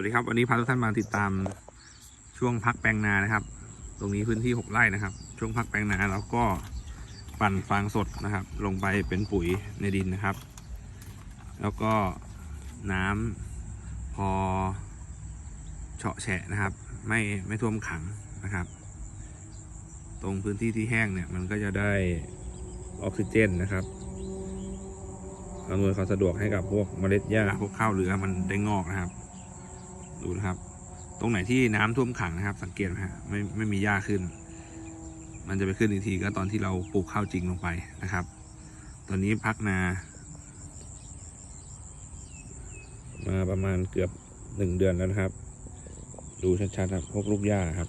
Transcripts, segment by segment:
วัสดีครับ วันนี้พาทุกท่านมาติดตามช่วงพักแปลงนานะครับ ตรงนี้พื้นที่ 6 ไร่นะครับ ช่วงพักแปลงนาเราก็ปั่นฟางสดนะครับ ลงไปเป็นปุ๋ยในดินนะครับ แล้วก็น้ำพอเฉาะแฉะนะครับ ไม่ไม่ท่วมขังนะครับ ตรงพื้นที่ที่แห้งเนี่ยมันก็จะได้ออกซิเจนนะครับอำนวยความสะดวกให้กับพวกเมล็ดหญ้าพวกข้าวเหลือมันได้งอกนะครับ ดูนะครับ ตรงไหนที่น้ำท่วมขังนะครับ สังเกตไหมฮะไม่ไม่มีหญ้าขึ้น มันจะไปขึ้นอีกทีก็ตอนที่เราปลูกข้าวจริงลงไปนะครับ ตอนนี้พักนา มาประมาณเกือบหนึ่งเดือนแล้วนะครับ ดูชัดๆครับพวกลูกหญ้าครับ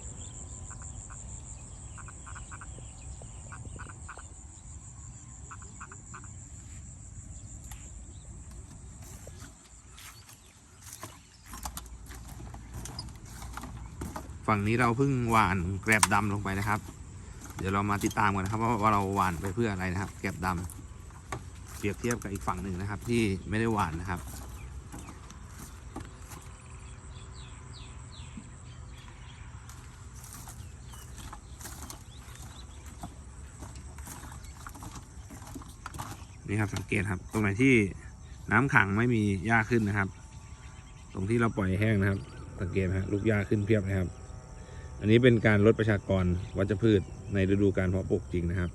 ฝั่งนี้เราเพิ่งหว่านแกลบดำลงไปนะครับ เดี๋ยวเรามาติดตามกันนะครับว่าว่าเราหว่านไปเพื่ออะไรนะครับ แกลบดำเปรียบเทียบกับอีกฝั่งหนึ่งนะครับ ที่ไม่ได้หว่านนะครับนี่ครับสังเกตครับ ตรงไหนที่น้ำขังไม่มีหญ้าขึ้นนะครับ ตรงที่เราปล่อยแห้งนะครับ สังเกตไหมครับลูกหญ้าขึ้นเพียบนะครับ อันนี้เป็นการลดประชากรวัชพืชในฤดูการเพาะปลูกจริงนะครับ